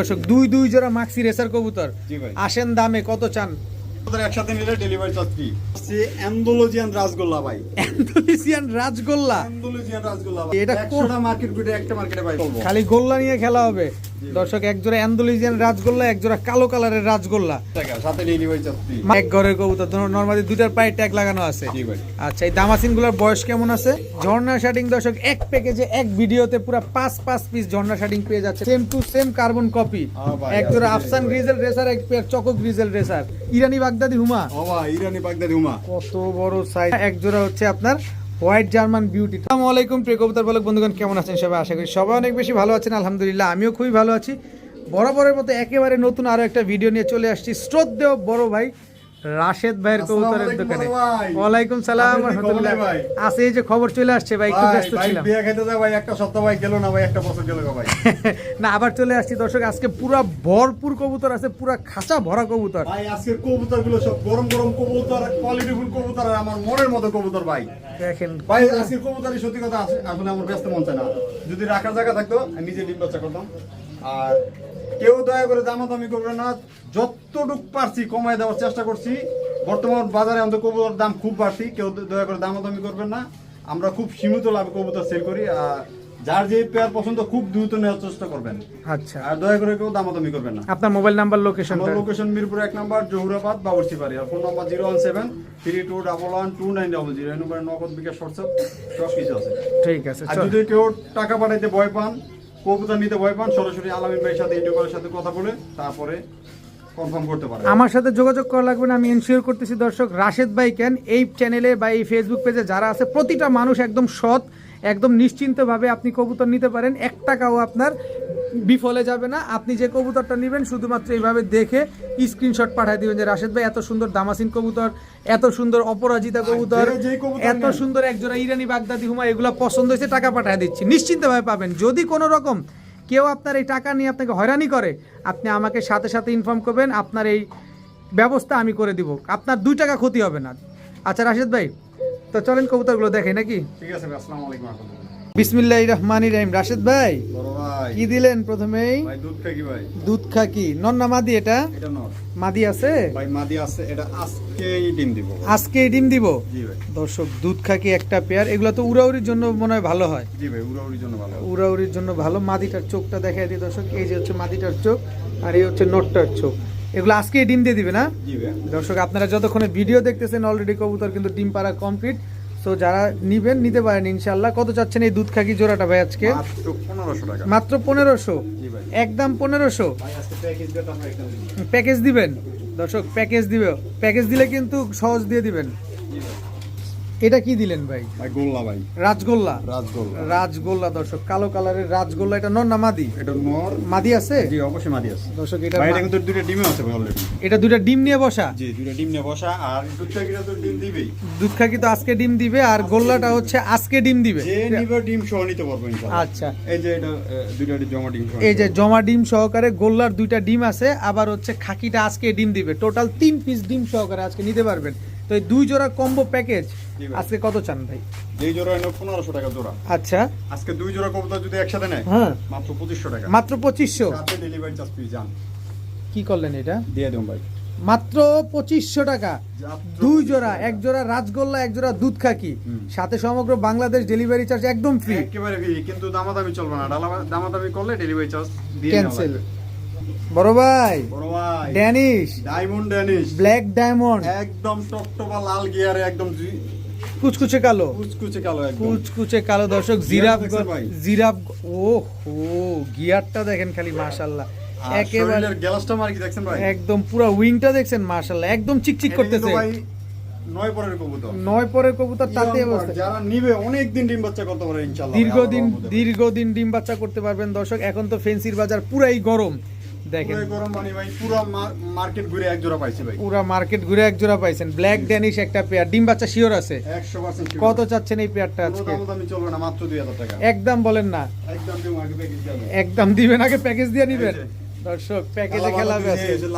দর্শক দুই দুই জোড়া মাক্সি রেসার কবুতর। আসেন দামে কত চান? ওদের একসাথে নিলে ডেলিভারি চার্জ ফ্রি হচ্ছে অ্যান্ডোলজিয়ান রাসগোল্লা ভাই। অ্যান্ডোলিসিয়ান রাজগোল্লা অ্যান্ডোলজিয়ান রাসগোল্লা ভাই। এটা কোটা মার্কেট বিটে একটা মার্কেটে ভাই খালি গোল্লা নিয়ে খেলা হবে। দর্শক এক জোড়া রাজগোল্লা এক জোড়া কালো কালারের রাজগোল্লা। এক ঘরের কবুতর নর্মালি দুটার পায়ে ট্যাগ লাগানো আছে। আচ্ছা এই দামাসিনগুলোর বয়স কেমন আছে? ঝর্ণা শাটিং দর্শক এক প্যাকেজে এক ভিডিওতে পুরো পাঁচ পাঁচ পিস ঝর্ণা শাটিং পেয়ে যাচ্ছে। Same to same carbon copy হ্যাঁ ভাই, এক জোড়া আফসান গ্রিজেল রেসার এক পেয়ার চকো গ্রিজেল রেসার ইরানি বাগদাদি হুমা? ইরানি বাগদাদি হুমা। কত বড় সাইজ এক জোড়া হচ্ছে আপনার হোয়াইট জার্মান বিউটি। আসসালামু আলাইকুম, প্রিয় কবিতার বলক বন্ধুগণ, কেমন আছেন সবাই? আশা করি সবাই অনেক বেশি ভালো আছেন। আলহামদুলিল্লাহ, আমিও খুবই ভালো আছি। বরাবরের মতো একেবারে নতুন আরও একটা ভিডিও নিয়ে চলে আসছি। শ্রদ্ধেয় বড় ভাই রাশেদ ভাইয়ের কবুতরের দোকানে। ওয়ালাইকুম সালাম রহমতুল্লাহ। আছে এই যে খবর চলে আসছে ভাই একটু ব্যস্ত ছিলাম। বিয়ে খেতে যায় ভাই একটা সপ্তাহ ভাই গেল না ভাই একটা বছর গেল গো ভাই। না আবার চলে আসছি। দর্শক আজকে পুরা ভরপুর কবুতর আছে পুরা খাঁচা ভরা কবুতর। ভাই আজকে কবুতরগুলো সব গরম গরম কবুতর কোয়ালিটিফুল কবুতর আর আমার মনের মতো কবুতর ভাই। দেখেন ভাই আজকে কবুতরের সত্যি কথা আছে আসলে আমার ব্যস্ত মন চায় না। যদি রাখার জায়গা থাকতো আমি নিজে ডিম বাচ্চা করতাম। আর কেউ দয়া করে দামাদামি করবে না। যতটুক পারছি কমায় দেওয়ার চেষ্টা করছি। বর্তমান বাজারে আমাদের কবুতর দাম খুব বাড়তি কেউ দয়া করে দামাদামি করবেন না। আমরা খুব সীমিত লাভে কবুতর সেল করি আর যার যে পেয়ার পছন্দ খুব দ্রুত নেওয়ার চেষ্টা করবেন। আচ্ছা। আর দয়া করে কেউ দামাদামি করবেন না। আপনার মোবাইল নাম্বার লোকেশন আমার লোকেশন মিরপুর এক নাম্বার জহুরাবাদ বাবরসি বাড়ি আর phone number zero one seven three two double one two nine double zero এই নম্বরে নগদ বিকাশ হোয়াটসঅ্যাপ সব কিছু আছে। ঠিক আছে আর যদি কেউ টাকা পাঠাইতে ভয় পান কবুতর নিতে ভয় পান, সরাসরি আলামিন ভাইয়ের সাথে সাথে কথা বলে তারপরে আমার সাথে যোগাযোগ করা লাগবে না, আমি এনশিওর করতেছি দর্শক, রাশেদ ভাই কেন এই চ্যানেলে বা এই ফেসবুক পেজে যারা আছে, প্রতিটা মানুষ একদম সৎ। একদম নিশ্চিন্তভাবে আপনি কবুতর নিতে পারেন। এক টাকাও আপনার বিফলে যাবে না। আপনি যে কবুতরটা নেবেন শুধুমাত্র এইভাবে দেখে স্ক্রিনশট পাঠিয়ে দিবেন যে রাশেদ ভাই এত সুন্দর দামাসিন কবুতর এত সুন্দর অপরাজিতা কবুতর এত সুন্দর একজোড়া ইরানি বাগদাদি হুমা এগুলো পছন্দ হয়েছে টাকা পাঠিয়ে দিচ্ছি। নিশ্চিন্তভাবে পাবেন। যদি কোনো রকম কেউ আপনার এই টাকা নিয়ে আপনাকে হয়রানি করে আপনি আমাকে সাথে সাথে ইনফর্ম করবেন। আপনার এই ব্যবস্থা আমি করে দিব। আপনার দুই টাকা ক্ষতি হবে না। আচ্ছা রাশেদ ভাই তো চলেন কবুতরগুলো দেখে নাকি? ঠিক আছে ভাই, আসসালামু আলাইকুম রহমতুল্লাহ। বিসমিল্লাহ রহমান রহিম। রাশেদ ভাই বড় ভাই। কি দিলেন প্রথমেই? ভাই দুধ খাই কি ভাই? দুধ খাকি নন্না মাদি এটা? মাদি আছে? ভাই মাদি আছে এটা আজকেই ডিম দিব আজকে এই ডিম দিব? জি ভাই। দর্শক দুধ খাকি একটা পেয়ার? এগুলো তো উড়াউড়ির জন্য মনে হয় ভালো হয়। জি ভাই উড়াউড়ির জন্য ভালো উড়াউড়ির জন্য ভালো। মাদিটার চোখটা দেখাই দিই দর্শক এই যে হচ্ছে মাদিটার চোখ আর এই হচ্ছে নটটার চোখ। এগুলো আজকেই ডিম দিয়ে দিবে না? দর্শক আপনারা যতক্ষণে ভিডিও দেখতেছেন অলরেডি কবুতর কিন্তু ডিম পাড়া কমপ্লিট তো যারা নিবেন নিতে পারেন ইনশাল্লাহ কত চাচ্ছেন এই দুধ খাকি জোড়াটা ভাই আজকে? মাত্র পনেরোশো একদম পনেরোশো? প্যাকেজ দিবেন? দর্শক প্যাকেজ দিবে। প্যাকেজ দিলে কিন্তু সহজ দিয়ে দিবেন। এটা কি দিলেন ভাই? গোল্লা ভাই। রাজগোল্লা? রাজগোল্লা। রাজগোল্লা দর্শক কালো কালারের রাজগোল্লা। এটা নর না মাদি? এটা নর। মাদি আছে? জি অবশ্যই মাদি আছে। দর্শক এটা ভাই এটা কিন্তু দুটো ডিমে আছে ভাই অলরেডি এটা দুইটা ডিম নিয়ে বসা? জি দুটো ডিম নিয়ে বসা। আর দুধ প্যাকেটে তো ডিম দিবেই। দুধ খাকি তো আজকে ডিম দিবে? আর গোল্লাটা হচ্ছে আজকে ডিম দিবে। যে নিবে ডিম সহ নিতে পারব ইনশাআল্লাহ। আচ্ছা। এই যে এটা দুইটা জমা ডিম এই যে জমা ডিম সহকারে গোল্লার দুইটা ডিম আছে আবার হচ্ছে খাকিটা আজকে ডিম দিবে। টোটাল তিন পিস ডিম সহকারে আজকে নিতে পারবেন। তো এই দুই জোড়া কম্বো প্যাকেজ আজকে কত চান ভাই। যেই জোড়া এনে পনেরোশো টাকা জোড়া। আচ্ছা। আজকে দুই জোড়া কবুতর যদি একসাথে নেয় হ্যাঁ। মাত্র পঁচিশশো টাকা। মাত্র পঁচিশশো? সাথে ডেলিভারি চার্জ পেয়ে যান। কি করলেন এটা? দিয়ে দেবো ভাই। মাত্র পঁচিশশো টাকা। দুই জোড়া এক জোড়া রাজগোল্লা এক জোড়া দুধ খাকি। সাথে সমগ্র বাংলাদেশ ডেলিভারি চার্জ একদম ফ্রি একেবারে ফ্রি কিন্তু দামাদামি চলবে না। দামাদামি করলে ডেলিভারি চার্জ ক্যান্সেল। বড় ভাই বড় ভাই। Danish diamond Danish. Black diamond. একদম টকটকা লাল গিয়ারে একদম কুচকুচে কালো। কুচকুচে কালো একদম। কুচকুচে কালো দর্শক জিরাফ ভাই? জিরাফ ও হো গিয়ারটা দেখেন খালি মাশাল্লাহ আর একেবারে গ্যালাসটা মার কি দেখছেন ভাই? একদম পুরো উইংটা দেখছেন মাশাল্লাহ একদম চিকচিক করতেছে। ভাই নয় পরের কবুতর। নয় পরের কবুতর তাতে যারা নিবে অনেক দিন ডিম বাচ্চা করতে পারে ইনশাআল্লাহ দীর্ঘদিন দীর্ঘদিন ডিম বাচ্চা করতে পারবেন দর্শক। এখন তো ফেন্সির বাজার পুরাই গরম। দেখেন। পুরো গরম ভাই পুরো মার্কেট ঘুরে এক জোড়া পাইছি ভাই। পুরা মার্কেট ঘুরে এক জোড়া পাইছেন। ব্ল্যাক ড্যানিশ একটা পেয়ার। ডিম বাচ্চা শিওর আছে। 100% কত চাচ্ছেন এই পেয়ারটা আজকে? দাম চলবে না মাত্র 2000 টাকা। একদম বলেন না। একদম দিম আগে প্যাকেজ যাবে একদম দিবেন আগে প্যাকেজ দিয়ে নিবেন। দর্শক প্যাকেজে কালা খেলা বানু হবে দিছে, আজকে। এই যে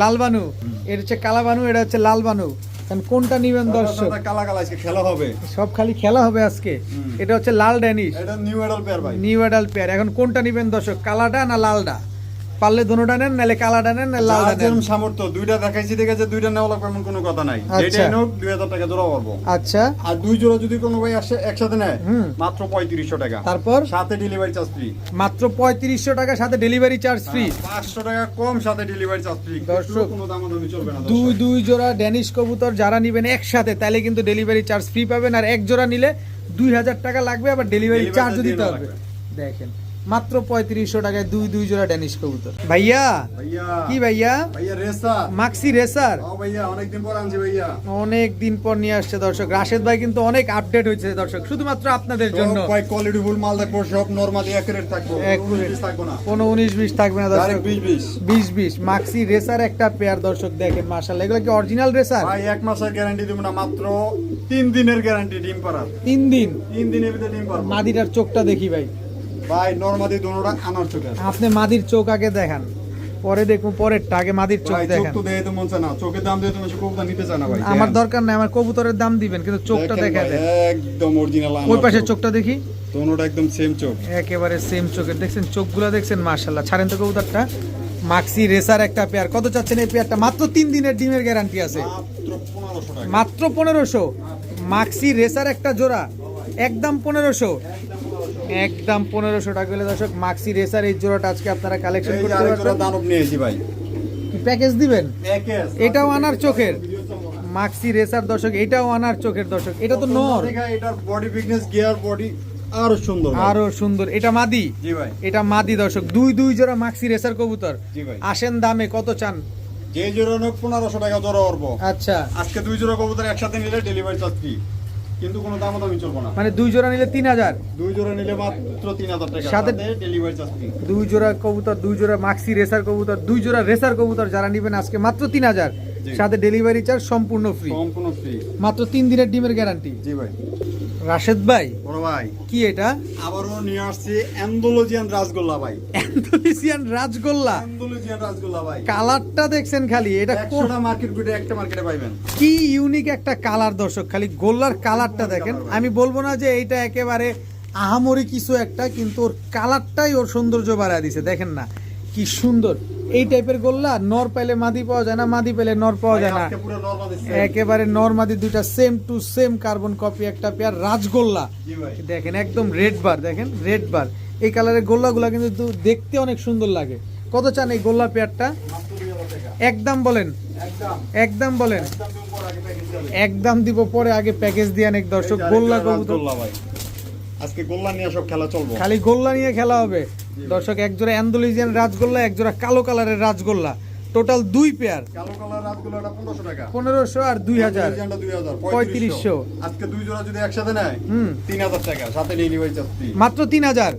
লাল বানু। এটা হচ্ছে কালা বানু এটা হচ্ছে লাল বানু। কারণ কোনটা নিবেন দর্শক? কালা কালা আজকে খেলা হবে। সব খালি খেলা হবে আজকে। এটা হচ্ছে লাল ড্যানিশ এটা নিউ এডাল পেয়ার ভাই। নিউ অ্যাডাল পেয়ার এখন কোনটা নিবেন দর্শক? কালাটা না লালটা? পারলে নেন কালাটা নেন নাহলে লালটা নেন যেরকম সামর্থ্য দুইটা দেখাইছি দেখে যে দুইটা নেওয়া লাগবে এমন কোনো কথা নাই। আচ্ছা। যেটাই টাকা জোড়া পারব। আচ্ছা। আর দুই জোড়া যদি কোনো ভাই আসে- একসাথে নেয় মাত্র পঁয়ত্রিশশো টাকা। তারপর? সাথে ডেলিভারি চার্জ ফ্রি মাত্র পঁয়ত্রিশশো টাকা সাথে ডেলিভারি চার্জ ফ্রি পাঁচশো টাকা কম সাথে ডেলিভারি চার্জ ফ্রি দর্শক, কোনো দামাদামি চলবে না দুই দুই জোড়া ড্যানিশ কবুতর যারা নিবেন একসাথে তাহলে কিন্তু ডেলিভারি চার্জ ফ্রি পাবেন। আর এক জোড়া নিলে দুই হাজার টাকা লাগবে আবার ডেলিভারি চার্জ দিতে হবে। দেখেন মাত্র পঁয়ত্রিশশো টাকায় দুই দুই জোড়া ড্যানিশ কবুতর। ভাইয়া? ভাইয়া। কি ভাইয়া? ভাইয়া রেসার। মাক্সি রেসার? ও ভাইয়া অনেকদিন পর আনছি ভাইয়া। অনেক দিন পর নিয়ে আসছে দর্শক। রাশেদ ভাই কিন্তু অনেক আপডেট হয়েছে দর্শক। শুধুমাত্র আপনাদের জন্য। সব কোয়ালিটি ফুল মাল থাকব সব নরমালি একুরেট থাকব। কোনো থাকব কোনো উনিশ বিশ থাকবে না দর্শক। বিশ বিশ। বিশ বিশ। মাক্সি রেসার একটা পেয়ার দর্শক দেখেন মার্শাল এগুলো কি অরিজিনাল রেসার? ভাই এক মাসের গ্যারান্টি দিব না মাত্র তিন দিনের গ্যারান্টি ডিম পাড়ার। তিন দিন? তিন দিনের ভিতরে ডিম পারব মাদিটার চোখটা দেখি ভাই। ভাই নরমালি দুটোটা আনার চোখে আছে। আপনি মাদির চোখ আগে দেখান। পরে দেখুন পরেরটা আগে মাদির চোখ ভাই চোখ তো দেখে তো মন চায় না। চোখের দাম দিয়ে তুমি কবুতর নিতে চায় না ভাই। আমার দরকার নাই আমার কবুতরের দাম দিবেন কিন্তু চোখটা দেখেন দেখা দেন। একদম অরিজিনাল ওই পাশে চোখটা দেখি। দুটোটা একদম সেম চোখ। একেবারে সেম চোখের। দেখছেন চোখগুলো দেখছেন মার্শাল্লাহ ছাড়েন তো কবুতরটা। মাক্সি রেসার একটা পেয়ার কত চাচ্ছেন এই পেয়ারটা মাত্র তিন দিনের ডিমের গ্যারান্টি আছে। মাত্র পনেরোশো টাকা। মাত্র পনেরোশো। মাক্সি রেসার একটা জোড়া। একদম পনেরোশো। একদম পনেরোশো টাকা হলে দর্শক মাক্সি রেসার এই জোড়াটা আজকে আপনারা কালেকশন করতে পারবেন। দানব নিয়েছি ভাই। প্যাকেজ দিবেন? এটাও আনার চোখের। মাক্সি রেসার দর্শক এটাও আনার চোখের দর্শক। এটা তো নর। এটার বডি ফিটনেস গিয়ার বডি আরও সুন্দর। আরও সুন্দর। এটা মাদি। জি ভাই। এটা মাদি দর্শক। দুই দুই জোড়া মাক্সি রেসার কবুতর। জি ভাই। আসেন দামে কত চান? যে জোড়া নোক পনেরোশো টাকা জোড়া করব আচ্ছা। আজকে দুই জোড়া কবুতর একসাথে নিলে ডেলিভারি ফ্রি কিন্তু কোনো দাম দামি চলবে না। মানে দুই জোড়া নিলে তিন হাজার? দুই জোড়া নিলে মাত্র তিন হাজার টাকা। সাথে- ডেলিভারি চার্জ দুই জোড়া কবুতর দুই জোড়া মাক্সি রেসার কবুতর দুই জোড়া রেসার কবুতর যারা নেবেন আজকে মাত্র তিন হাজার। সাথে ডেলিভারি চার্জ সম্পূর্ণ ফ্রি সম্পূর্ণ ফ্রি মাত্র তিন দিনের ডিমের গ্যারান্টি জি ভাই। রাশেদ ভাই বড় ভাই। কি এটা? আবারও নিয়ে আসছি অ্যান্ডোলজিয়ান রাসগোল্লা ভাই। অ্যান্ডোলিসিয়ান রাজগোল্লা অ্যান্ডোলজিয়ান রাসগোল্লা ভাই। কালারটা দেখছেন খালি এটা কোন- একশোটা মার্কেট ঘুরে একটা মার্কেটে পাইবেন। কি ইউনিক একটা কালার দর্শক খালি গোল্লার কালারটা দেখেন। আমি বলব না যে এইটা একেবারে আহামরি কিছু একটা কিন্তু ওর কালারটাই ওর সৌন্দর্য বাড়ায় দিছে দেখেন না কি সুন্দর। এই টাইপের গোল্লা নর পাইলে মাদি পাওয়া যায় না মাদি পেলে নর পাওয়া যায় না। একেবারে নর মাদি দুইটা same to same carbon copy একটা পেয়ার রাজগোল্লা দেখেন একদম রেড বার দেখেন রেড বার এই কালারের গোল্লাগুলা কিন্তু দেখতে অনেক সুন্দর লাগে। কত চান এই গোল্লা পেয়ারটা একদম বলেন। একদম বলেন। একদম দিব পরে আগে প্যাকেজ দিয়ে অনেক দর্শক। গোল্লা কবুতর। গোল্লা ভাই। আজকে গোল্লা নিয়ে সব খেলা চলবো। খালি গোল্লা নিয়ে খেলা হবে। দর্শক এক জোড়া অ্যান্ডোলিজিয়ান রাজগোল্লা এক জোড়া কালো কালারের রাজগোল্লা। টোটাল দুই পেয়ার কালো কালার রাতগুলোটা পনেরোশো টাকা। পনেরোশো আর দুই হাজার। ডিজাইনটা দুই হাজার পঁয়ত্রিশশো। আজকে দুই জোড়া যদি একসাথে নেয় হুম। তিন হাজার টাকা। সাথে ডেলিভারি চার্জ মাত্র তিন হাজার।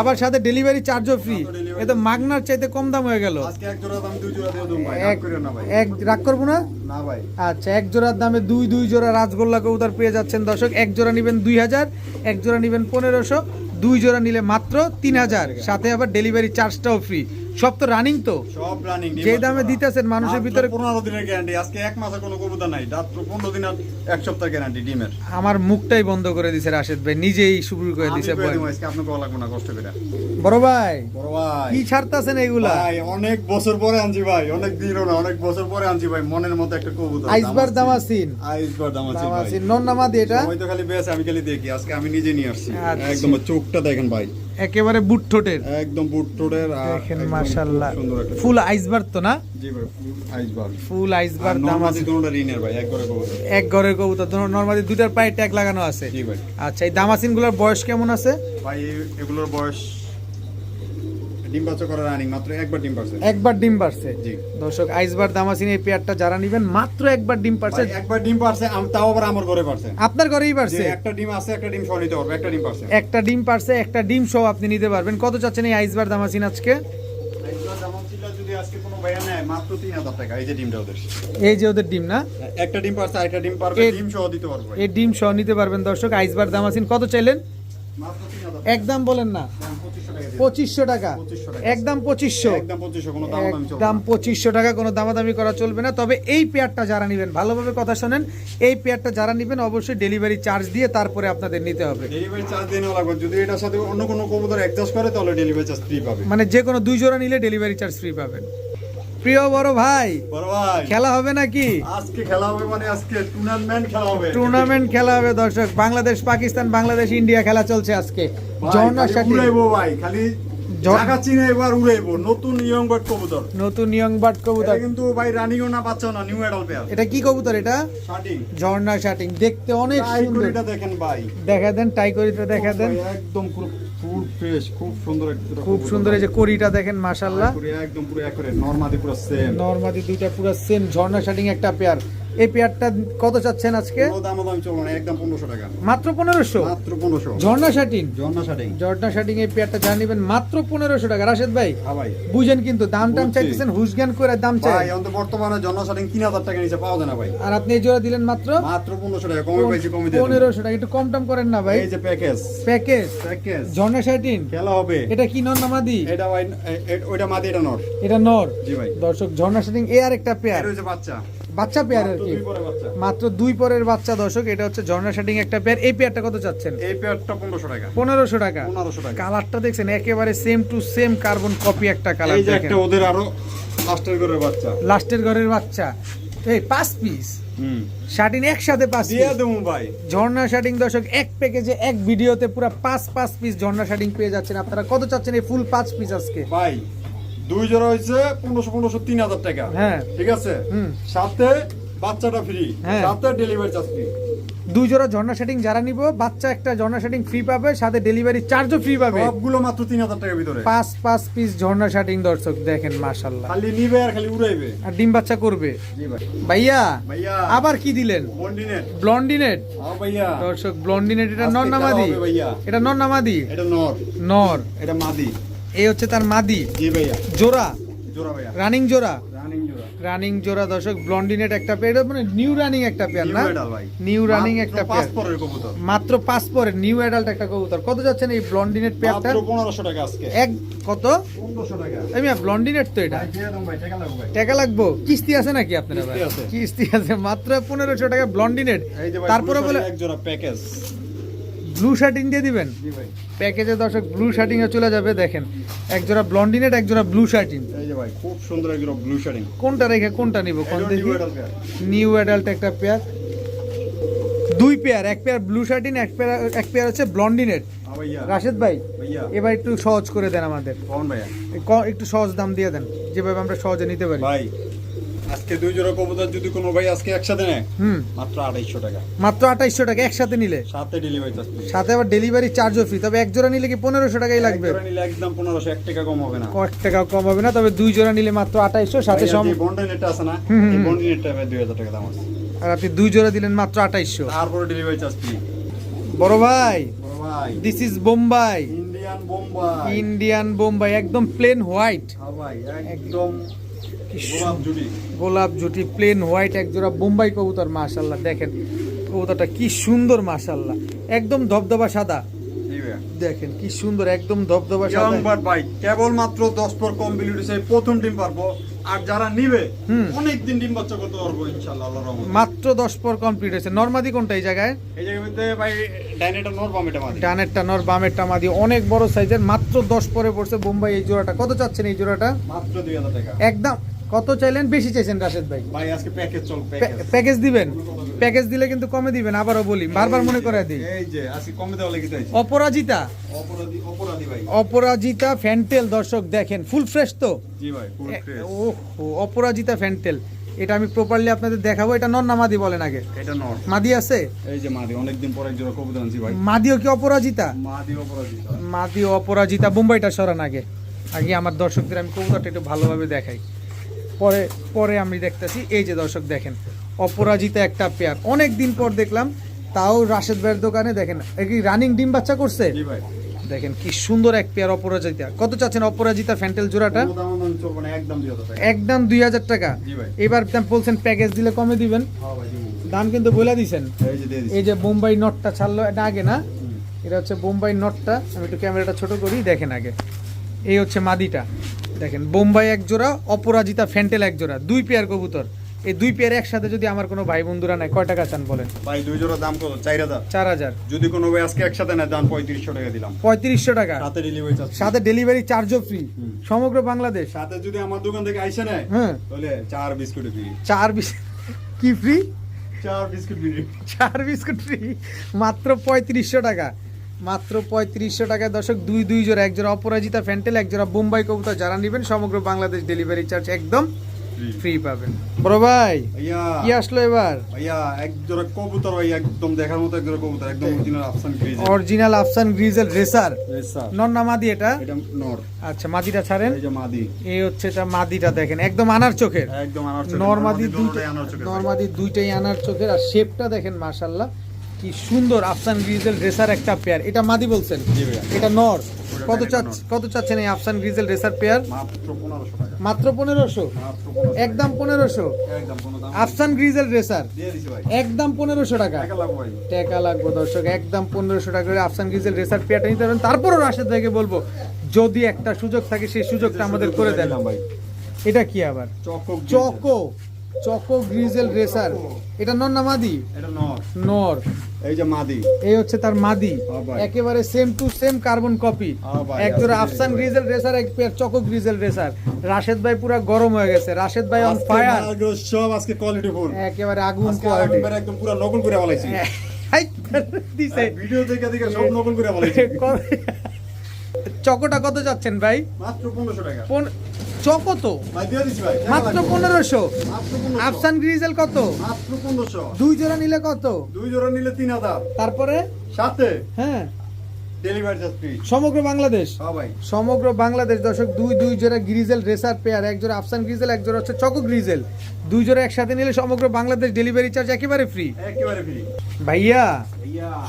আবার সাথে ডেলিভারি চার্জও ফ্রি মাত্র delivery এ তো মাগনার চাইতে কম দাম হয়ে গেল। আজকে এক জোড়া দাম দুই জোড়া দিয়ে দেবো ভাই। এক রাগ করিও না ভাই। এক রাগ করব না? না ভাই। আচ্ছা এক জোড়ার দামে দুই দুই জোড়া রাজগোল্লা কবুতর পেয়ে যাচ্ছেন দর্শক। এক জোড়া নেবেন দুই হাজার এক জোড়া নেবেন পনেরোশো। দুই জোড়া নিলে মাত্র তিন হাজার। সাথে আবার ডেলিভারি চার্জটাও ফ্রি সব তো রানিং তো। সব রানিং যে দামে দিতেছেন মানুষের ভিতরে পনেরো দিনের গ্যারান্টি আজকে এক মাসের কোনো কবুতর নাই মাত্র পনেরো দিন এক সপ্তাহ গ্যারান্টি ডিমের। আমার মুখটাই বন্ধ করে দিছে রাশেদ ভাই নিজেই শুরু করে আমি দিছে কয়ে আজকে আপনি কল লাগবে না কষ্ট করে। বড় ভাই বড় ভাই। কি ছাড়তাছেন এগুলা? ভাই অনেক বছর পরে আনছি ভাই অনেক দিনও না অনেক বছর পরে আনছি ভাই মনের মতো একটা কবুতর আইসবার দামাসিন। আইসবার দামাসিন ভাই দামাসিন নন নামাদি এটা। সবাই তো খালি বেশ আমি খালি দেখি আজকে আমি নিজে নিয়ে আসছি। আচ্ছা। একদম চোখটা দেখেন ভাই। একেবারে বুট ঠোঁটের। একদম বুট ঠোঁটের দেখেন মাশাআল্লাহ। ফুল আইসবার তো না? জি ভাই আইসবার ফুল আইসবার নরমালি দামাসিন দুটোটা রিনের ভাই ঘরে কবুতর। এক ঘরের কবুতর নর্মালি দুইটার পায়ে ট্যাগ লাগানো আছে। জি ভাই। আচ্ছা এই দামাসিনগুলোর বয়স কেমন আছে? ভাই এগুলোর বয়স ডিম বাচ্চা করার রানিং মাত্র একবার ডিম পারছে। একবার ডিম পারছে। জি। দর্শক আইসবার দামাসিন এই পেয়ারটা যারা নিবেন মাত্র একবার ডিম পারছে। একবার ডিম পারছে তাও আবার আমার ঘরে পারছে। আপনার ঘরেই পারছে? একটা ডিম আছে একটা ডিম সহ নিতে পারবে একটা ডিম পারছে। একটা ডিম পারছে একটা ডিম সহ আপনি নিতে পারবেন। কত চাচ্ছেন এই আইসবার দামাসিন আজকে? এই যে ওদের। এই যে ওদের ডিম না? একটা ডিম পারছে আরেকটা ডিম পারবে ডিম সহ দিতে পারবে এই ডিম সহ নিতে পারবেন দর্শক আইসবার দামাসিন কত চাইলেন? একদম বলেন না। পঁচিশশো টাকা। পঁচিশশো টাকা। 2500 টাকা। একদম পঁচিশশো একদম পঁচিশশো টাকা কোনো দামাদামি করা চলবে না। তবে এই পেয়ারটা যারা নেবেন ভালোভাবে কথা শোনেন এই পেয়ারটা যারা নেবেন অবশ্যই ডেলিভারি চার্জ দিয়ে তারপরে আপনাদের নিতে হবে। ডেলিভারি চার্জ দিয়ে নেওয়া লাগবে। যদি এটার সাথে অন্য কোনো কবুতর অ্যাডজাস্ট করে তাহলে ডেলিভারি চার্জ ফ্রি পাবে। মানে যে কোনো দুই জোড়া নিলে ডেলিভারি চার্জ ফ্রি পাবেন। প্রিয় বড় ভাই খেলা হবে নাকি? আজকে খেলা হবে মানে আজকে টুর্নামেন্ট খেলা হবে। টুর্নামেন্ট খেলা হবে দর্শক। বাংলাদেশ পাকিস্তান বাংলাদেশ ইন্ডিয়া খেলা চলছে আজকে। সাথে ভাই খালি এবার উড়াইবো। নতুন ইয়ং বার্ড কবুতর। নতুন ইয়ং বার্ড কবুতর। কিন্তু ভাই রানিংও না বাচ্চাও না নিউ অ্যাডাল্ট পেয়ার এটা কি কবুতর এটা? শার্টিং ঝর্ণা শাটিং দেখতে অনেক সুন্দর। এটা দেখেন ভাই। দেখা দেন টাইকরিটা দেখা দেন। একদম পুরো ফুল ফ্রেশ খুব সুন্দর একটা খুব সুন্দর এই যে করিটা দেখেন মাশাল্লাহ পুরো একদম পুরো একরে নরমাদি পুরো সেম নর্মাদি দুইটা পুরো সেম ঝর্ণা শাটিং একটা পেয়ার এই পেয়ারটা কত চাচ্ছেন আজকে? না একদম পনেরোশো টাকা। মাত্র পনেরোশো? মাত্র পনেরোশো। ঝর্ণা শাটিং ঝর্ণা শার্টিং ঝর্ণা শাটিং এই পেয়ারটা যা নেবেন মাত্র পনেরোশো টাকা। রাশেদ ভাই হ্যাঁ বুঝেন কিন্তু দাম টাম চাইতেছেন হুশ করে দাম চাই। বর্তমানে ঝর্ণা শার্টিং তিন হাজার টাকা নিচে পাওয়া যায় না ভাই। আর আপনি এই জোড়া দিলেন মাত্র? মাত্র পনেরোশো টাকা কমে পাইছি কমে পনেরোশো টাকা একটু কম টম করেন না ভাই। এই যে প্যাকেজ। প্যাকেজ। প্যাকেজ। ঝর্ণা শাটিং খেলা হবে। এটা কি নর এটা এ- এ- ওইটা মাদি এটা নর। এটা নর। জি ভাই। দর্শক ঝর্ণা শাটিং এ আর একটা পেয়ার বাচ্চা। বাচ্চা পেয়ার আর কি? মাত্র দুই পরের বাচ্চা দর্শক এটা হচ্ছে ঝর্ণা শাটিং একটা পেয়ার এই পেয়ারটা কত চাচ্ছেন? এই পেয়ারটা পনেরোশো টাকা। পনেরোশো টাকা। পনেরোশো টাকা। কালারটা দেখছেন একেবারে same to same carbon copy একটা কালার এই যে একটা ওদের আরও লাস্টের করে বাচ্চা। লাস্টের ঘরের বাচ্চা। এই পাঁচ পিস হুম। শাটিং একসাথে পাঁচ দিয়ে দেবো ভাই। ঝর্ণা শাটিং দর্শক এক প্যাকেজে এক ভিডিওতে পুরো পাঁচ পাঁচ পিস ঝর্ণা শাটিং পেয়ে যাচ্ছেন। আপনারা কত চাচ্ছেন এই ফুল পাঁচ পিস আজকে? ভাই দুই জোড়া হয়েছে পনেরোশো পনেরোশো তিন হাজার টাকা। হ্যাঁ। ঠিক আছে? হুম। সাথে বাচ্চাটা ফ্রি হ্যাঁ। সাথে ডেলিভারি চার্জ ফ্রি দুই জোড়া ঝর্ণা শাটিং যারা নিব বাচ্চা একটা ঝর্ণা শাটিং ফ্রি পাবে সাথে ডেলিভারি চার্জও ফ্রি পাবে। সবগুলো মাত্র তিন হাজার টাকার ভিতরে। পাঁচ পাঁচ পিস ঝর্ণা শাটিং দর্শক দেখেন মাশাল্লাহ খালি নিবে আর খালি উড়াইবে। আর ডিম বাচ্চা করবে। জি ভাই। ভাইয়া ভাইয়া। আবার কি দিলেন? বন্ডিনেট ব্লন্ডিনেট হ্যাঁ ভাইয়া। দর্শক ব্লন্ডিনেট এটা নর নামাদি ভাইয়া। এটা নর নামাদি এটা নর। নর। এটা মাদি। এই হচ্ছে তার মাদি। জি ভাইয়া। জোড়া? জোড়া ভাইয়া। রানিং জোড়া? রানিং জোড়া। রানিং জোড়া দর্শক ব্লন্ডিনেট একটা পেয়ার মানে নিউ রানিং একটা পেয়ার না। নিউ রানিং একটা পেয়ার মাত্র পাঁচ পরের নিউ অ্যাডাল্ট একটা কবুতর। কত যাচ্ছেন এই ব্লন্ডিনেট পেয়ারটা পনেরোশো টাকা আজকে। এক কত? পনেরোশো টাকা। আমি ব্লন্ডিনেট তো এটা। টাকা লাগবে কিস্তি আছে নাকি আপনারা কিস্তি আছে। মাত্র পনেরোশো টাকা ব্লন্ডিনেট। এই তারপরে পুরো বলে এক জোড়া প্যাকেজ ব্লু শার্টিং দিয়ে দিবেন? জি ভাই। প্যাকেজে দর্শক ব্লু শার্টিং এ চলে যাবে দেখেন। এক জোড়া ব্লন্ডিনেট এক জোড়া ব্লু শার্টিং এই যে ভাই খুব সুন্দর এক জোড়া ব্লু শার্টিং কোনটা রেখে কোনটা নিব? কোন দেখি? নিউ অ্যাডাল্ট একটা পেয়ার দুই পেয়ার এক পেয়ার ব্লু শার্টিন এক পেয়ার এক পেয়ার হচ্ছে ব্লন্ডিনেট হ্যাঁ ভাইয়া। রাশেদ ভাই ভাইয়া। এবার একটু সহজ করে দেন আমাদের। একটু সহজ দাম দিয়ে দেন যেভাবে আমরা সহজে নিতে পারি। ভাই আজকে দুই জোড়া কবুতর যদি কোনো ভাই আজকে একসাথে নেয় হুম। মাত্র আড়াইশো টাকা। মাত্র আঠাইশশো টাকা একসাথে নিলে? সাথে ডেলিভারি চার্জ সাথে আবার ডেলিভারি চার্জও ফ্রি তবে এক জোড়া নিলে কি পনেরোশো টাকাই লাগবে? নিলে একদম পনেরোশো এক টাকা কম হবে না। টাকা কম হবে না তবে দুই জোড়া নিলে মাত্র আঠাইশশো সাথে যে নেটটা আছে না নেটটা দুই হাজার টাকা দাম আছে। আর আপনি দুই জোড়া দিলেন মাত্র আঠাইশশো তারপরে ডেলিভারি চার্জ ফ্রি বড় ভাই ভাই। This is Bombay Indian Bombay Indian Bombay একদম প্লেন হোয়াইট হ্যাঁ ভাই একদম গোলাপ জুটি। প্লেন হোয়াইট এক জোড়া বোম্বাই কবুতর মাশাল্লাহ দেখেন। কবুতরটা কি সুন্দর মাশাল্লাহ একদম ধবধবা সাদা। দেখেন কি সুন্দর একদম ধবধবা সাদা। ভাই কেবল মাত্র দশ পর কমপ্লিট হয়েছে প্রথম ডিম পারব। আর যারা নিবে অনেক দিন ডিম বাচ্চা করতে পারব ইনশাল্লাহ আল্লাহর রহমতে। মাত্র দশ পর কমপ্লিট হয়েছে। নর্মাদি কোনটা এই জায়গায়? এই জায়গার মধ্যে ভাই ডাইনেটা নর বাম এটা মাদি। ডানেরটা নর বামেরটা মাদি। অনেক বড় সাইজের মাত্র দশ পরে পড়ছে বোম্বাই এই জোড়াটা। কত চাচ্ছেন এই জোড়াটা? মাত্র দুই হাজার টাকা। একদম কত চাইলেন? বেশি চাইছেন রাশেদ ভাই। ভাই আজকে প্যাকেজ চল প্যাকেজ প্যাকেজ দিবেন? প্যাকেজ দিলে কিন্তু কমে দিবেন আবারও বলি বারবার মনে করে দিই। এই যে আজকে কমে দেওয়া লেগে যাইছে অপরাজিতা। অপরাধী অপরাধী ভাই। অপরাজিতা ফ্যান্টেল দর্শক দেখেন ফুল ফ্রেশ তো? জি ভাই ফুল ফ্রেশ। ওহো অপরাজিতা ফ্যান্টেল। এটা আমি প্রপারলি আপনাদের দেখাবো এটা নন না মাদি বলেন আগে? এটা নর। মাদি আছে? এই যে মাদি অনেকদিন পরে এক জোড়া কবুতর আনছি ভাই। মাদিও কি অপরাজিতা? মাদি অপরাধী মাদি অপরাজিতা মুম্বাইটা সরান আগে। আগে আমার দর্শকদের আমি কবুতরটা একটু ভালোভাবে দেখাই। পরে পরে আমি দেখতেছি। এই যে দর্শক দেখেন অপরাজিতা একটা পেয়ার অনেক দিন পর দেখলাম তাও রাশেদ ভাইয়ের দোকানে দেখেন এ কি রানিং ডিম বাচ্চা করছে? দেখেন কি সুন্দর এক পেয়ার অপরাজিতা। কত চাচ্ছেন অপরাজিতা ফ্যান্টেল জোড়াটা? একদম দুই হাজার টাকা। এবার বলছেন প্যাকেজ দিলে কমে দিবেন। হ্যাঁ দাম কিন্তু বলে দিছেন। এই যে এই মুম্বাই নটটা ছাড়লো এটা আগে না? এটা হচ্ছে বোম্বাই নটটা। আমি একটু ক্যামেরাটা ছোট করি দেখেন আগে। এই হচ্ছে মাদিটা। দেখেন বোম্বাই এক জোড়া অপরাজিতা ফ্যান্টেল এক জোড়া দুই পেয়ার কবুতর। এই দুই পেয়ার একসাথে যদি আমার কোনো ভাই বন্ধুরা নেয় কয় টাকা চান বলেন? ভাই দুই জোড়া দাম কত? চার হাজার। চার হাজার। যদি কোনো ভাই আজকে একসাথে নেয় দাম পঁয়ত্রিশশো টাকা দিলাম। পঁয়ত্রিশশো টাকা। সাথে ডেলিভারি চার্জ সাথে ডেলিভারি চার্জও ফ্রি সমগ্র বাংলাদেশ। সাথে যদি আমার দোকান থেকে আইসে নেয় হ্যাঁ। তাহলে চার বিস্কুট ফ্রি চার বিশ কি ফ্রি চার বিস্কুট ফ্রি চার বিস্কুট ফ্রি মাত্র পঁয়ত্রিশশো টাকা। মাত্র পঁয়ত্রিশশো টাকায় দর্শক দুই দুই জোড়া এক জোড়া অপরাজিতা ফ্যান্টেল এক জোড়া বোম্বাই কবুতর যারা নেবেন সমগ্র বাংলাদেশ ডেলিভারি চার্জ একদম ফ্রি পাবেন। বড় ভাই কি আসলো এবার? ভাইয়া এক জোড়া কবুতর ভাই একদম দেখার মতো এক জোড়া কবুতর একদম অরিজিনাল আফসান গ্রিজ অরিজিনাল আফসান গ্রিজেল রেসার নর না মাদি এটা? এটা নর। আচ্ছা মাদিটা ছাড়েন। এই যে মাদি। এই হচ্ছে এটা মাদিটা দেখেন একদম আনার চোখের। একদম আনার চোখে নর্মাদি দুটোটাই দুইটাই আনার চোখে নর্মাদি দুইটাই আনার চোখের আর শেপটা দেখেন মাশাল্লাহ কি সুন্দর আফসান গ্রিজেল রেসার একটা পেয়ার এটা মাদি বলছেন? এটা নর। কত চাচ্ছ কত চাচ্ছেন এই আফসান গ্রিজেল রেসার পেয়ার মাত্র পনেরোশো একদম পনেরোশো? আফসান গ্রিজেল রেসার? একদম পনেরোশো টাকা? টাকা লাগবে দর্শক একদম পনেরোশো টাকা করে আফসান গ্রিজেল রেসার পেয়ারটা নিতে পারবেন। তারপরও রাশেদ ভাইকে বলব যদি একটা সুযোগ থাকে সেই সুযোগটা আমাদের করে দেন। ভাই। এটা কি আবার? Choco choco. Choco grizzle racer. এটা নর না মাদি? এটা নর। নর। এই যে মাদি। এই হচ্ছে তার মাদি। হ্যাঁ একেবারে same to same carbon copy এক জোড়া আফসান গ্রিজেল রেসার এক pair choco grizzle racer Rashed ভাই পুরো গরম হয়ে গেছে। রাশেদ ভাই অন ফায়ার সব আজকে কোয়ালিটি ফুল একেবারে আগুন কোয়ালিটি একদম পুরো নকল করে বলাইছি দিছে। ভিডিও দেখে দেখে সব নকল করে বলাইছি চকোটা কত যাচ্ছেন ভাই? মাত্র পনেরোশো টাকা। পন- চকো তো? ভাই মাত্র পনেরোশো। আফসান গ্রিজেল কত? মাত্র পনেরোশো। দুই জোড়া নিলে কত? দুই জোড়া নিলে তিন হাজার। তারপরে? সাথে? হ্যাঁ। সমগ্র বাংলাদেশ? হ্যাঁ সমগ্র বাংলাদেশ দর্শক দুই দুই জোড়া গ্রিজেল রেসার পেয়ার এক জোড়া আফসান গ্রিজেল এক জোড়া হচ্ছে চকো গ্রিজেল দুই জোড়া একসাথে নিলে সমগ্র বাংলাদেশ ডেলিভারি চার্জ একেবারে ফ্রি একেবারে ফ্রি ভাইয়া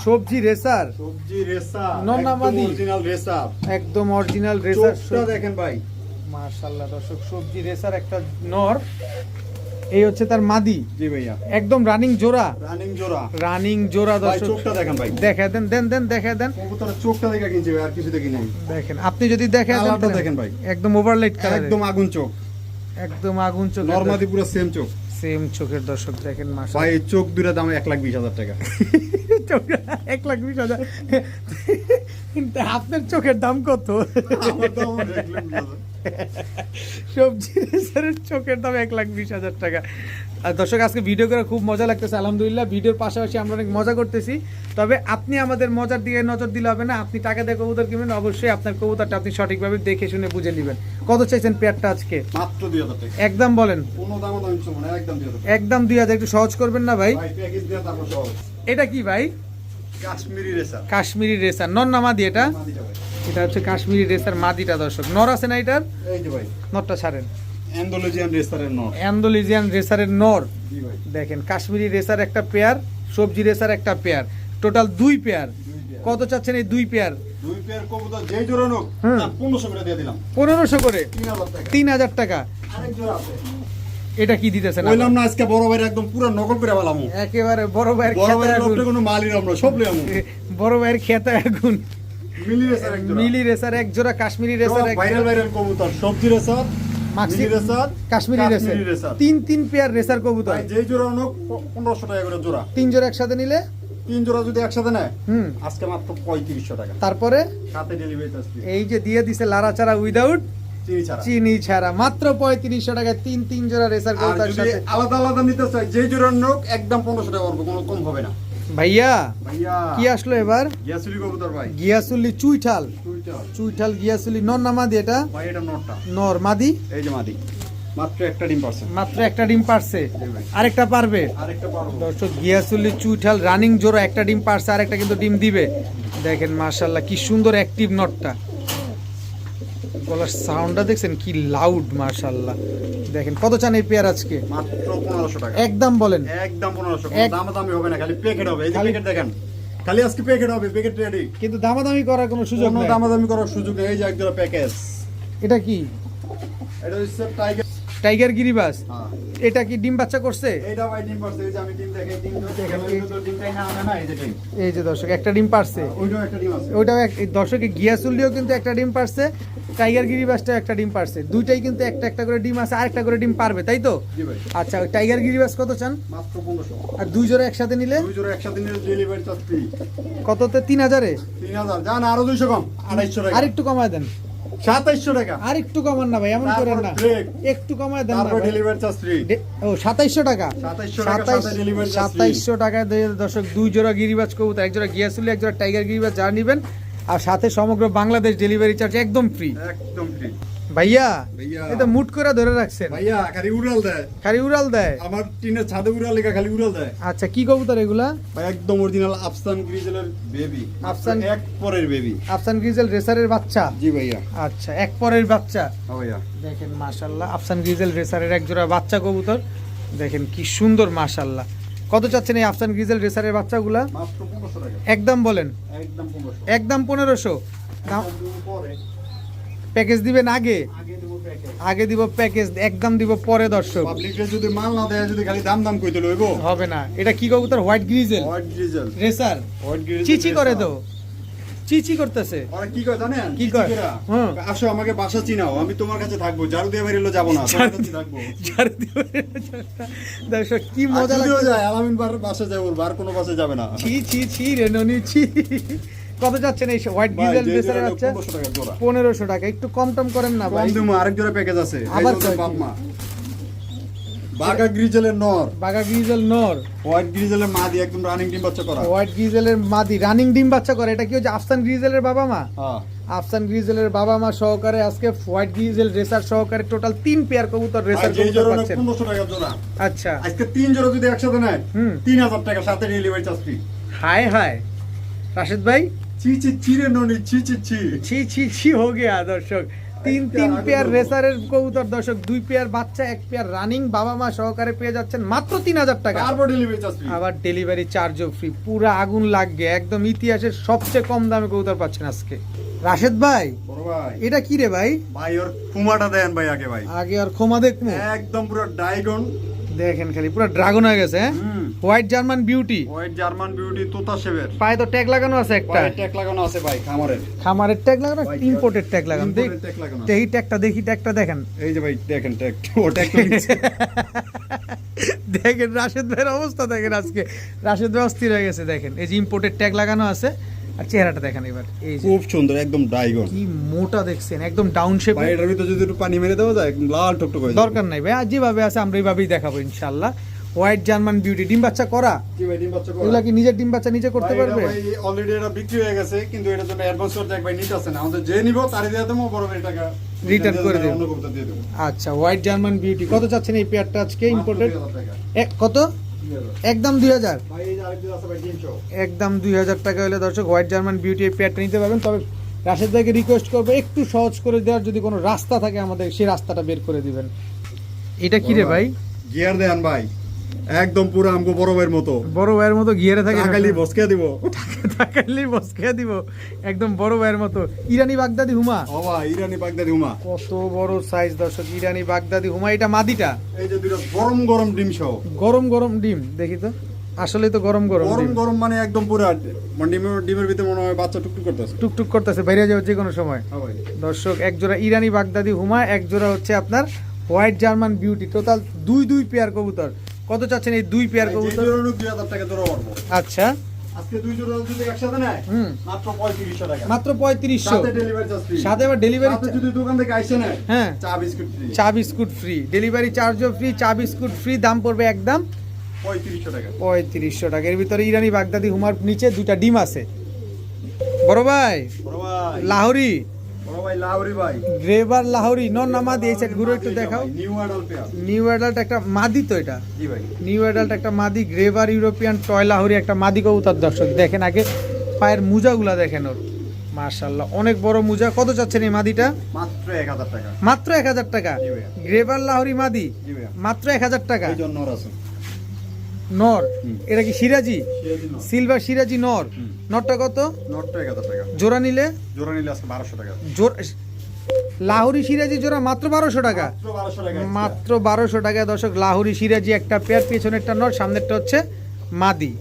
সবজি রেসার সবজি রেসা নন্নামাদি। অরিজিনাল রেসা একদম অরিজিনাল রেসার দেখেন ভাই। মাশাআল্লাহ দর্শক সবজি রেসার একটা নর। এই হচ্ছে তার মাদি। জি ভাইয়া। একদম রানিং জোড়া। রানিং জোড়া। রানিং জোড়া দর্শক। চোখটা দেখেন ভাই। দেখা দেন দেন দেন দেখা দেন। কবুতরের চোখটা দেখে কিনছি ভাই আর কিছু দেখি নাই দেখেন আপনি যদি দেখেন কালারটা দেখেন ভাই। একদম ওভারলাইট কালার একদম আগুন চোখ। একদম আগুন চোখ নর্মাদি পুরো সেম চোখ। সেম চোখের দর্শক দেখেন মাসা ভাই এই চোখ দুটা দাম এক লাখ বিশ হাজার টাকা। এক লাখ বিশ হাজার। আপনার চোখের দাম কত? সবজি রেসারের চোখের দাম এক লাখ বিশ হাজার টাকা। আর দর্শক আজকে ভিডিও করে খুব মজা লাগতেছে আলহামদুলিল্লাহ। ভিডিওর পাশাপাশি আমরা অনেক মজা করতেছি। তবে আপনি আমাদের মজার দিকে নজর দিলে হবে না। আপনি টাকা দিয়ে কবুতর কিনবেন অবশ্যই আপনার কবুতরটা আপনি সঠিকভাবে দেখে শুনে বুঝে নেবেন। কত চাইছেন পেয়ারটা আজকে? মাত্র দুই হাজার একদম বলেন। একদম দুই হাজার একটু সহজ করবেন না ভাই? দিয়ে এটা কি ভাই? কাশ্মীরি রেসার কাশ্মীরি রেসার নন না মাদি এটা? এটা হচ্ছে কাশ্মীরি রেসার মাদিটা দর্শক। নর আছে না এটার? এই যে ভাই। নরটা ছাড়েন। অ্যান্ডোলজিয়ান রেসারের নট অ্যান্ডোলিজিয়ান রেসারের নর। দেখেন কাশ্মীরি রেসার একটা পেয়ার সবজি রেসার একটা পেয়ার। টোটাল দুই পেয়ার। কত চাচ্ছেন এই দুই পেয়ার? দুই পেয়ার কবুতর যেই জোড়া নোক করে দিয়ে দিলাম। পনেরোশো করে? তিন হাজার টাকা। আরেক জোড়া আছে। এটা কি দিতেছেন বললাম না আজকে বড় ভাইয়ের একদম পুরো নকল করে বললাম একেবারে বড় ভাইয়ের বড় ভাইয়ের কোনো মালই আমরা সব বড় ভাইয়ের খেতে আগুন। মিলি রেসার এক জোড়া। মিলি রেসার এক জোড়া কাশ্মীরি রেসার এক ভাইরাল ভাইরাল কবুতর সবজি রেসার মাক্সি- রেসার কাশ্মীরি রেসার। রেসার। তিন তিন পেয়ার রেসার কবুতর। ভাই জোড়া নোক পনেরোশো টাকা করে জোড়া। তিন জোড়া একসাথে নিলে? তিন জোড়া যদি একসাথে নেয় হুম। আজকে মাত্র পঁয়ত্রিশশো টাকা। তারপরে? সাথে ডেলিভারি চার্জ এই যে দিয়ে দিছে লাড়াচাড়া উইদাউট চিনি ছাড়া। মাত্র পঁয়ত্রিশশো টাকায় তিন তিন জোড়া রেসার কবুতর আলাদা আলাদা নিতে চাই যে জোড়া নোক একদম পনেরোশো টাকা পড়বে কোনো কম হবে না। ভাইয়া কি আসলো এবার? গিয়াসুলি কবুতর ভাই। গিয়াসুল্লি চুইঠাল। চুইঠাল। গিয়াসুলি। নর না মাদি এটা? ভাই এটা নটটা নর মাদি? এই যে মাদি। মাত্র একটা ডিম পারছে। মাত্র একটা ডিম পারছে। আরেকটা পারবে? আরেকটা পারব। দর্শক গিয়াসুলি চুইঠাল রানিং জোড়া একটা ডিম পারছে আরেকটা কিন্তু ডিম দিবে। দেখেন মার্শাল্লাহ কি সুন্দর অ্যাক্টিভ নটটা গলার সাউন্ডটা দেখছেন? কি লাউড মার্শাল্লাহ দেখেন কত চান এই পেয়ার আজকে? মাত্র পনেরোশো টাকা। একদম বলেন। একদম পনেরোশো দাম দামি হবে না খালি প্যাকেট হবে। এই যে প্যাকেট দেখেন খালি আজকে প্যাকেট হবে প্যাকেট রেডি কিন্তু দাম দামাদামি করার কোনো সুযোগ নেই। দাম দামাদামি করার সুযোগ নেই এই যে একদম প্যাকেজ এটা কি? এটা হচ্ছে টাইগার টাইগার গিরিবাস? হ্যাঁ। এটা কি ডিম বাচ্চা করছে? এই যে দর্শক একটা ডিম পারছে। ওইটাও একটা ডিম আছে। ওইটাও দর্শকে গিয়াসুল্লিও কিন্তু একটা ডিম পারছে টাইগার গিরিবাসটাও একটা ডিম পারছে। দুইটাই কিন্তু একটা একটা করে ডিম আছে আর একটা করে ডিম পারবে তাই তো? আচ্ছা টাইগার গিরিবাস কত চান? আর দুই জোড়া একসাথে নিলে? কততে? তিন হাজারে? তিন হাজার। আরও দুইশো কম আড়াইশো আর একটু কমায় দেন। সাতাইশশো টাকা। আর একটু কমান না ভাই এমন করেন না। একটু কমায় দেন তারপর ডেলিভারি চার্জ ফ্রি ও সাতাইশশো টাকা? 2700 টাকা, দিয়ে দর্শক দুই জোড়া গিরিবাজ কবুতর এক জোড়া গিয়াসুলি এক জোড়া টাইগার গিরিবাজ যা নিবেন। আর সাথে সমগ্র বাংলাদেশ ডেলিভারি চার্জ একদম ফ্রি একদম ফ্রি ভাইয়া। এটা মুট করে ধরে রাখছেন। ভাইয়া খালি উড়াল দেয়। খালি উড়াল দেয়? আমার টিনের ছাদে উড়াল লেখা খালি উড়াল দেয়। আচ্ছা কি কবুতর এগুলা? ভাই একদম অরিজিনাল আফসান গ্রিজেলের বেবি আফসান এক পরের বেবি আফসান গ্রিজেল রেসারের বাচ্চা? জি ভাইয়া। আচ্ছা এক পরের বাচ্চা? হ্যাঁ ভাইয়া। দেখেন মাশাল্লাহ আফসান গ্রিজেল রেসারের এক জোড়া বাচ্চা কবুতর। দেখেন কি সুন্দর মাশাল্লাহ কত চাচ্ছেন এই আফসান গ্রিজেল রেসারের বাচ্চাগুলা? একদম বলেন। একদম পনেরোশো। একদম পনেরোশো? প্যাকেজ দিবেন আগে? আগে দেবো প্যাকেজ। একদম দিব পরে দর্শক। যদি মাল না দেয় যদি খালি দাম দাম কইতে লইব? হবে না। এটা কি কবুতর? White grizzle? White grizzle. Racer? White grizzle চিচি করে তো। চিচি করতেছে। ওরা কি কয় জানেন? কি কয়? হুম। আসো আমাকে বাসা চিনাও আমি তোমার কাছে থাকব। ঝাড়ু দিয়ে বেরিয়ে যাব না তোমার কাছে থাকব। যার দিবে দর্শক কি মজা লাগছে। যায় আলামিন বার বাসা যায় ওর বার কোনো বাসে যাবে না। ছি ছি ছি রে ননি ছি। কত যাচ্ছেন এই হোয়াইট রেসারের জোড়া বাচ্চা পনেরোশো টাকা একটু কম টম করেন না ভাই। কম দিমু আরেক জোড়া প্যাকেজ আছে। আবার এই যে কয় বাপ কি? মা বাগা গ্রিজেলের নর। বাগা গ্রিজেল নর। হোয়াইট গ্রিজেলের মা দিয়ে একদম রানিং ডিম বাচ্চা করা। হোয়াইট গ্রিজেলের মাদি রানিং ডিম বাচ্চা করে। এটা কি হচ্ছে আফসান গ্রিজেলের বাবা মা? হ্যাঁ। আফসান গ্রিজেলের বাবা মা সহকারে আজকে হোয়াইট গ্রিজেল রেসার সহকারে টোটাল তিন পেয়ার কবুতর রেসার কবুতর পাচ্ছেন। পনেরোশো টাকা জোড়া। আচ্ছা। আজকে তিন জোড়া যদি একসাথে নেয় হুম। তিন হাজার টাকা সাথে ডেলিভারি চার্জ ফ্রি হায় হায়। রাশেদ ভাই চিরে ননি ছি ছি ছি। ছি ছি ছি হো গিয়া দর্শক। তিন তিন পেয়ার রেসারের কবুতর দর্শক দুই পেয়ার বাচ্চা এক পেয়ার রানিং বাবা মা সহকারে পেয়ে যাচ্ছেন মাত্র তিন হাজার টাকা। আবার ডেলিভারি চার্জও ফ্রি পুরো আগুন লাগবে একদম ইতিহাসের সবচেয়ে কম দামে কবুতর পাচ্ছেন আজকে। রাশেদ ভাই এটা কি রে ভাই? ভাই ওর কুমাটা দেন ভাই আগে ভাই। আগে আর ক্ষমা দেখব একদম পুরো ডাইগন। দেখেন খালি পুরো ড্রাগন হয়ে গেছে হ্যাঁ? White German beauty white German beauty তোতা শেভের পায়ে তো ট্যাগ লাগানো আছে একটা। ট্যাগ লাগানো আছে ভাই খামারের। খামারের ট্যাগ লাগানো ইম্পোর্টেড ট্যাগ লাগানো। দেখ ট্যাগটা দেখি ট্যাগটা দেখেন। এই যে ভাই দেখেন ট্যাগ ও ট্যাগ দেখেন রাশেদ ভাইয়ের অবস্থা দেখেন আজকে। রাশেদ ভাই অস্থির হয়ে গেছে দেখেন। এই যে ইম্পোর্টেড ট্যাগ লাগানো আছে আর চেহারাটা দেখেন এবার এই যে। খুব সুন্দর একদম ডাইগন কি মোটা দেখছেন একদম ডাউন শেপ ভাই এটার ভিতরে যদি একটু পানি মেরে দেওয়া যায় একদম লাল টকটক হয়ে দরকার নাই ভাই আর যেভাবে আছে আমরা এইভাবেই দেখাবো ইনশাল্লাহ হোয়াইট জার্মান বিউটি ডিম বাচ্চা করা? জি ভাই ডিম বাচ্চা করা। এগুলা কি নিজের ডিম বাচ্চা নিজে করতে পারবে? ভাই অলরেডি এটা বিক্রি হয়ে গেছে কিন্তু এটার জন্য অ্যাডভান্স চার্জ এক ভাই নিতে আসে না। আমাদের যে নিব তারই দিয়ে দেবো বড় ভাই টাকা Return করে দেবো। আচ্ছা হোয়াইট জার্মান বিউটি কত চাচ্ছেন এই পেয়ারটা আজকে ইম্পোর্টেড মাত্র 2000 টাকা। কত? 2000 একদম দুই হাজার। ভাই এই যে আরেকজন আছে ভাই 300 একদম দুই হাজার টাকা হলে দর্শক হোয়াইট জার্মান বিউটি পেয়ারটা নিতে পারবেন। তবে রাশেদ ভাইকে রিকোয়েস্ট করব একটু সহজ করে দেওয়ার যদি কোনো রাস্তা থাকে আমাদের সেই রাস্তাটা বের করে দিবেন। এটা কি রে ভাই? গিয়ার দেন ভাই। একদম পুরো আমগো বড় ভাইয়ের মতো। বড় ভাইয়ের মতো গিয়ারে থাকে টাকালি বসকে দিব। টাকালি বসকে দিব। একদম বড় ভাইয়ের মতো। ইরানি বাগদাদি হুমা। ভাই ইরানি বাগদাদি হুমা। কত বড় সাইজ দর্শক ইরানি বাগদাদি হুমা। এটা মাদিটা। এই যে দুটো গরম গরম ডিম সহ। গরম গরম ডিম দেখি তো। আসলে তো গরম গরম গরম গরম মানে একদম পুরো মানে ডিমের ডিমের ভিতরে মনে হয় বাচ্চা টুকটুক করতেছে। টুকটুক করতেছে বাইরে যাবে যে কোনো সময়। হ্যাঁ দর্শক এক জোড়া ইরানি বাগদাদি হুমা এক জোড়া হচ্ছে আপনার হোয়াইট জার্মান বিউটি টোটাল দুই দুই পেয়ার কবুতর। কত চাচ্ছেন এই দুই পেয়ার কবুতর? জোড়া নিক 2000 টাকা জোড়া পড়ব আচ্ছা। আজকে দুই জোড়া যদি একসাথে নেয় মাত্র 3500 টাকা। মাত্র পঁয়ত্রিশশো। সাথে ডেলিভারি চার্জ ফ্রি সাথে আবার ডেলিভারি সাথে যদি দোকান থেকে আইসে নেয় হ্যাঁ। চা বিস্কুট ফ্রি চা বিস্কুট ফ্রি ডেলিভারি চার্জও ফ্রি চা বিস্কুট ফ্রি দাম পড়বে একদম 3500 টাকা। পঁয়ত্রিশশো টাকা। এর ভিতরে ইরানি বাগদাদি হুমার নিচে দুটা ডিম আছে। বড় ভাই বড় ভাই। লাহোরি ভাই। ভাই লাহোরি নন নামা দিয়েছে ঘুরে একটু দেখাও। নিউ অ্যাডাল্ট নিউ অ্যাডাল্ট একটা মাদি তো এটা। জি ভাই। নিউ অ্যাডাল্ট একটা মাদি গ্রেভার ইউরোপিয়ান টয় লাহোরি একটা মাদি কবুতর দর্শক দেখেন আগে পায়ের মুজাগুলা দেখেন ওর। মার্শাল্লাহ অনেক বড় মুজা। কত চাচ্ছেন এই মাদিটা? মাত্র 1000 টাকা। মাত্র এক হাজার টাকা। গ্রেভার লাহোরি মাদি? মাত্র এক হাজার টাকা এই জন্য ওর আছে নর। এটা কি সিরাজি? সিলভার সিরাজি নর। নরটা কত? 1000 টাকা। জোড়া নিলে? জোড়া নিলে আজকে বারোশো টাকা। লাহুরি লাহোরি সিরাজি জোড়া মাত্র বারোশো টাকা। মাত্র বারোশো টাকা। দর্শক লাহুরি সিরাজি একটা পেয়ার পেছনেরটা নর সামনেরটা হচ্ছে মাদি।